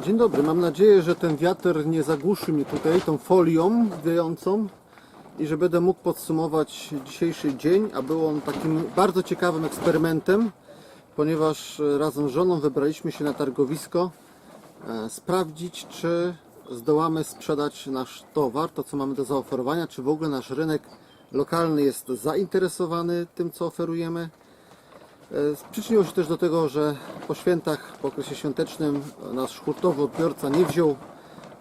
Dzień dobry, mam nadzieję, że ten wiatr nie zagłuszy mnie tutaj tą folią wiejącą i że będę mógł podsumować dzisiejszy dzień, a był on takim bardzo ciekawym eksperymentem, ponieważ e, razem z żoną wybraliśmy się na targowisko e, sprawdzić, czy zdołamy sprzedać nasz towar, to co mamy do zaoferowania, czy w ogóle nasz rynek lokalny jest zainteresowany tym, co oferujemy. E, Przyczyniło się też do tego, że po świętach, po okresie świątecznym e, nasz hurtowy odbiorca nie wziął,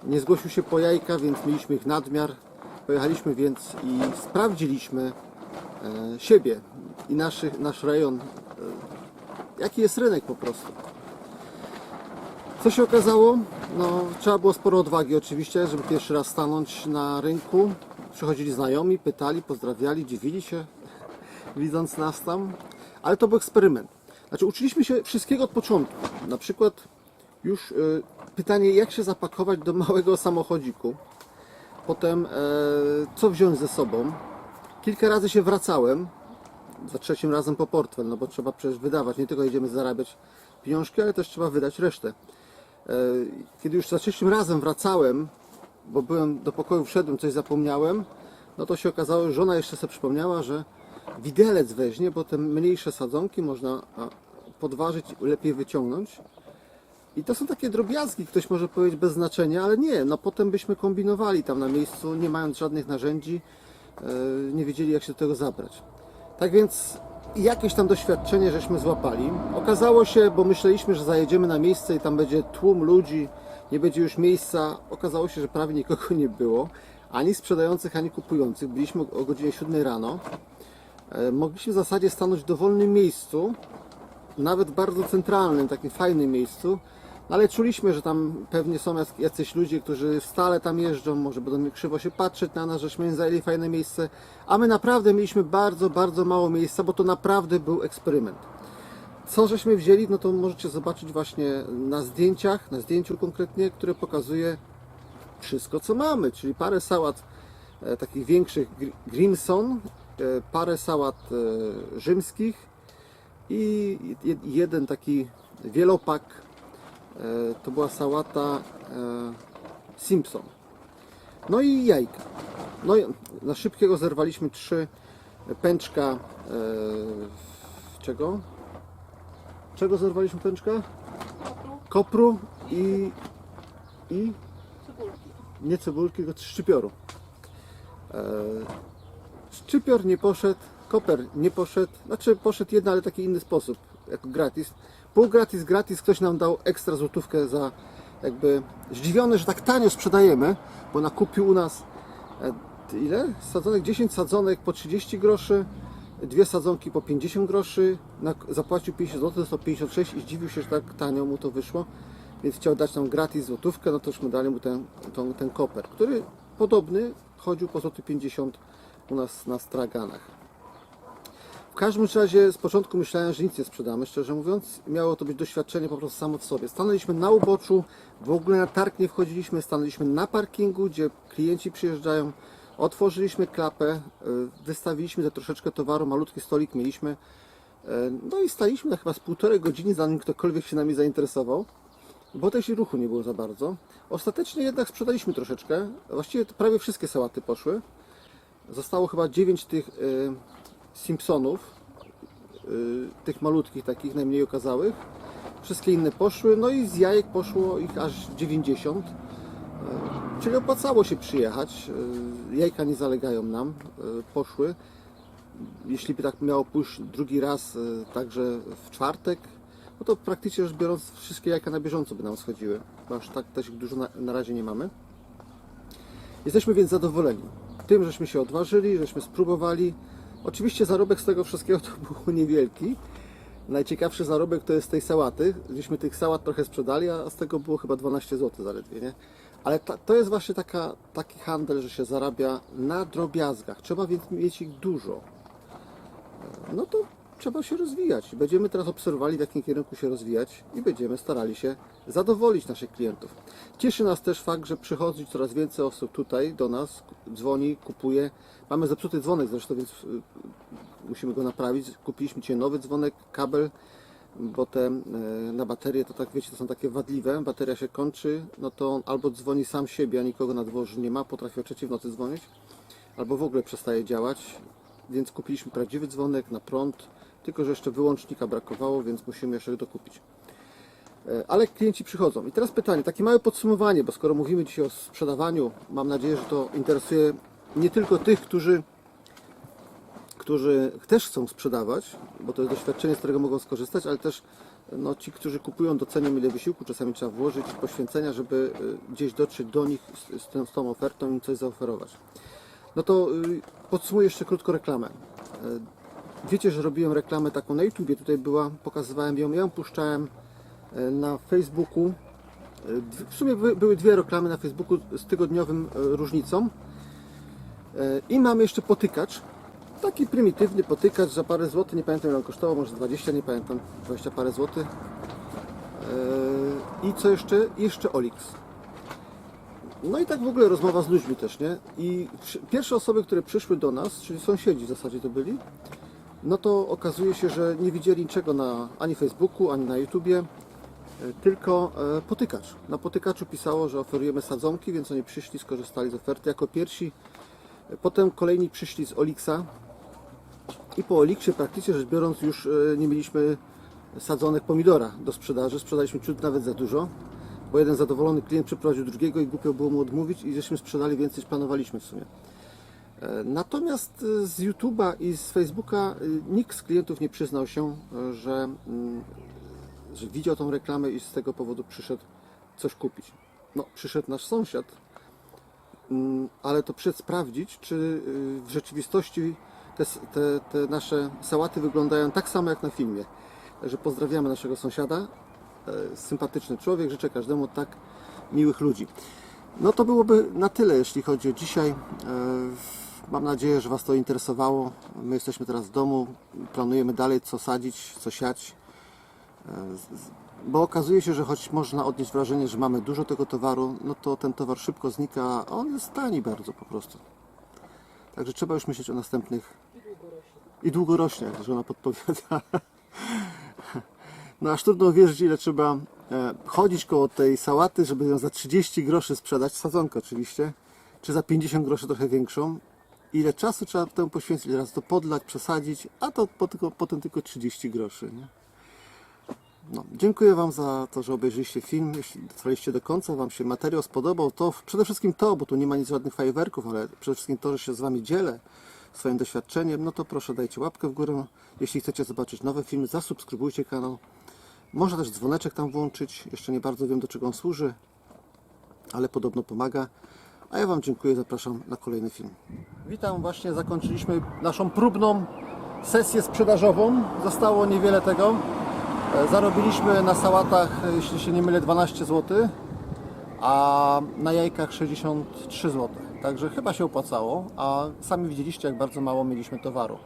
nie zgłosił się po jajka, więc mieliśmy ich nadmiar. Pojechaliśmy więc i sprawdziliśmy e, siebie i naszy, nasz rejon, jaki jest rynek po prostu. Co się okazało? No, trzeba było sporo odwagi oczywiście, żeby pierwszy raz stanąć na rynku. Przychodzili znajomi, pytali, pozdrawiali, dziwili się, widząc nas tam. Ale to był eksperyment. Znaczy uczyliśmy się wszystkiego od początku. Na przykład już y, pytanie, jak się zapakować do małego samochodziku. Potem e, co wziąć ze sobą. Kilka razy się wracałem. Za trzecim razem po portfel, no bo trzeba przecież wydawać. Nie tylko jedziemy zarabiać pieniążki, ale też trzeba wydać resztę. E, Kiedy już za trzecim razem wracałem, bo byłem do pokoju, wszedłem, coś zapomniałem, no to się okazało, że żona jeszcze sobie przypomniała, że widelec weźmie, bo te mniejsze sadzonki można podważyć, lepiej wyciągnąć. I to są takie drobiazgi, ktoś może powiedzieć bez znaczenia, ale nie, no potem byśmy kombinowali tam na miejscu, nie mając żadnych narzędzi, e, nie wiedzieli jak się do tego zabrać. Tak więc jakieś tam doświadczenie żeśmy złapali. Okazało się, bo myśleliśmy, że zajedziemy na miejsce i tam będzie tłum ludzi, nie będzie już miejsca. Okazało się, że prawie nikogo nie było, ani sprzedających, ani kupujących. Byliśmy o godzinie 7 rano. E, Mogliśmy w zasadzie stanąć w dowolnym miejscu, nawet bardzo centralnym, takim fajnym miejscu, no ale czuliśmy, że tam pewnie są jac- jacyś ludzie, którzy stale tam jeżdżą, może będą krzywo się patrzeć na nas, żeśmy zajęli fajne miejsce, a my naprawdę mieliśmy bardzo, bardzo mało miejsca, bo to naprawdę był eksperyment. Co żeśmy wzięli, no to możecie zobaczyć właśnie na zdjęciach, na zdjęciu konkretnie, które pokazuje wszystko, co mamy, czyli parę sałat e, takich większych gr- Grimson, parę sałat e, rzymskich i je- jeden taki wielopak, e, to była sałata e, Simpson. No i jajka. No i na szybkiego zerwaliśmy trzy pęczka e, czego? Czego zerwaliśmy pęczka? Kopru i i nie cebulki, tylko szczypioru. Szczypior nie poszedł, koper nie poszedł, znaczy poszedł jeden, ale taki inny sposób, jako gratis. Pół gratis, gratis, ktoś nam dał ekstra złotówkę za jakby zdziwiony, że tak tanio sprzedajemy, bo nakupił u nas e, ile? Sadzonek, 10 sadzonek po 30 groszy, dwie sadzonki po 50 groszy, zapłacił 50 zł, to 56 i zdziwił się, że tak tanio mu to wyszło, więc chciał dać nam gratis złotówkę, no to już my dali mu ten, ten, ten koper, który podobny chodził po złoty 50 u nas na straganach. W każdym razie z początku myślałem, że nic nie sprzedamy, szczerze mówiąc. Miało to być doświadczenie po prostu samo w sobie. Stanęliśmy na uboczu, w ogóle na targ nie wchodziliśmy, stanęliśmy na parkingu, gdzie klienci przyjeżdżają. Otworzyliśmy klapę, y, wystawiliśmy za troszeczkę towaru, malutki stolik mieliśmy. Y, No i staliśmy na chyba z półtorej godziny, zanim ktokolwiek się nami zainteresował, bo też i ruchu nie było za bardzo. Ostatecznie jednak sprzedaliśmy troszeczkę, właściwie prawie wszystkie sałaty poszły. Zostało chyba 9 tych y, Simpsonów, y, tych malutkich, takich najmniej okazałych. Wszystkie inne poszły, no i z jajek poszło ich aż 90. Y, Czyli opłacało się przyjechać. Jajka nie zalegają nam, poszły. Jeśli by tak miało pójść drugi raz, także w czwartek, no to praktycznie rzecz biorąc wszystkie jajka na bieżąco by nam schodziły, bo aż tak też dużo na, na razie nie mamy. Jesteśmy więc zadowoleni tym, żeśmy się odważyli, żeśmy spróbowali. Oczywiście zarobek z tego wszystkiego to był niewielki. Najciekawszy zarobek to jest tej sałaty. Gdzieśmy tych sałat trochę sprzedali, a z tego było chyba 12 zł zaledwie, nie? Ale ta, to jest właśnie taka, taki handel, że się zarabia na drobiazgach. Trzeba więc mieć ich dużo. No to trzeba się rozwijać. Będziemy teraz obserwowali, w jakim kierunku się rozwijać i będziemy starali się zadowolić naszych klientów. Cieszy nas też fakt, że przychodzi coraz więcej osób tutaj do nas, dzwoni, kupuje. Mamy zepsuty dzwonek zresztą, więc y, musimy go naprawić. Kupiliśmy dzisiaj nowy dzwonek, kabel bo te e, na baterie to tak wiecie, to są takie wadliwe, bateria się kończy, no to on albo dzwoni sam siebie, a nikogo na dworzu nie ma, potrafi o trzeciej w nocy dzwonić, albo w ogóle przestaje działać, więc kupiliśmy prawdziwy dzwonek na prąd, tylko że jeszcze wyłącznika brakowało, więc musimy jeszcze dokupić. E, Ale klienci przychodzą. I teraz pytanie, takie małe podsumowanie, bo skoro mówimy dzisiaj o sprzedawaniu, mam nadzieję, że to interesuje nie tylko tych, którzy, którzy też chcą sprzedawać, bo to jest doświadczenie, z którego mogą skorzystać, ale też no, ci, którzy kupują, docenią ile wysiłku czasami trzeba włożyć, poświęcenia, żeby e, gdzieś dotrzeć do nich z, z, tą, z tą ofertą i im coś zaoferować. No to y, podsumuję jeszcze krótko reklamę. Wiecie, że robiłem reklamę taką na YouTubie, tutaj była, pokazywałem ją, ja ją puszczałem e, na Facebooku. E, W sumie by- były dwie reklamy na Facebooku z tygodniowym e, różnicą. I mamy jeszcze potykacz. Taki prymitywny potykacz za parę złotych, nie pamiętam ile on kosztował, może 20, nie pamiętam, 20 parę złotych. I co jeszcze? Jeszcze Olix. No i tak w ogóle rozmowa z ludźmi też, nie? I pierwsze osoby, które przyszły do nas, czyli sąsiedzi w zasadzie to byli, no to okazuje się, że nie widzieli niczego na ani Facebooku, ani na YouTubie, e, tylko e, potykacz. Na potykaczu pisało, że oferujemy sadzonki, więc oni przyszli, skorzystali z oferty jako pierwsi. Potem kolejni przyszli z Olixa i po Olixie praktycznie rzecz biorąc już e, nie mieliśmy sadzonek pomidora do sprzedaży. Sprzedaliśmy ciut nawet za dużo, bo jeden zadowolony klient przeprowadził drugiego i głupio było mu odmówić i żeśmy sprzedali więcej niż planowaliśmy w sumie. E, Natomiast e, z YouTube'a i z Facebooka e, nikt z klientów nie przyznał się, że, mm, że widział tą reklamę i z tego powodu przyszedł coś kupić. No, przyszedł nasz sąsiad, mm, ale to przyszedł sprawdzić, czy w rzeczywistości te, te, te nasze sałaty wyglądają tak samo jak na filmie. Także pozdrawiamy naszego sąsiada. Sympatyczny człowiek, życzę każdemu tak miłych ludzi. No to byłoby na tyle, jeśli chodzi o dzisiaj. Mam nadzieję, że Was to interesowało. My jesteśmy teraz w domu, planujemy dalej co sadzić, co siać. E, Bo okazuje się, że choć można odnieść wrażenie, że mamy dużo tego towaru, no to ten towar szybko znika, a on jest tani bardzo po prostu. Także trzeba już myśleć o następnych. I długo rośnie, jak żona podpowiada. No aż trudno uwierzyć, ile trzeba e, chodzić koło tej sałaty, żeby ją za 30 groszy sprzedać, sadzonkę oczywiście, czy za 50 groszy trochę większą. Ile czasu trzeba temu poświęcić, ile razy to podlać, przesadzić, a to po tylko, potem tylko 30 groszy. Nie? No, dziękuję Wam za to, że obejrzeliście film. Jeśli dotrwaliście do końca, Wam się materiał spodobał, to przede wszystkim to, bo tu nie ma nic żadnych fajerwerków, ale przede wszystkim to, że się z Wami dzielę swoim doświadczeniem, no to proszę dajcie łapkę w górę. Jeśli chcecie zobaczyć nowe filmy, zasubskrybujcie kanał. Można też dzwoneczek tam włączyć. Jeszcze nie bardzo wiem, do czego on służy, ale podobno pomaga. A ja Wam dziękuję, zapraszam na kolejny film. Witam, właśnie zakończyliśmy naszą próbną sesję sprzedażową. Zostało niewiele tego. E, Zarobiliśmy na sałatach, e, jeśli się nie mylę, 12 zł, a na jajkach 63 zł. Także chyba się opłacało, a sami widzieliście, jak bardzo mało mieliśmy towaru.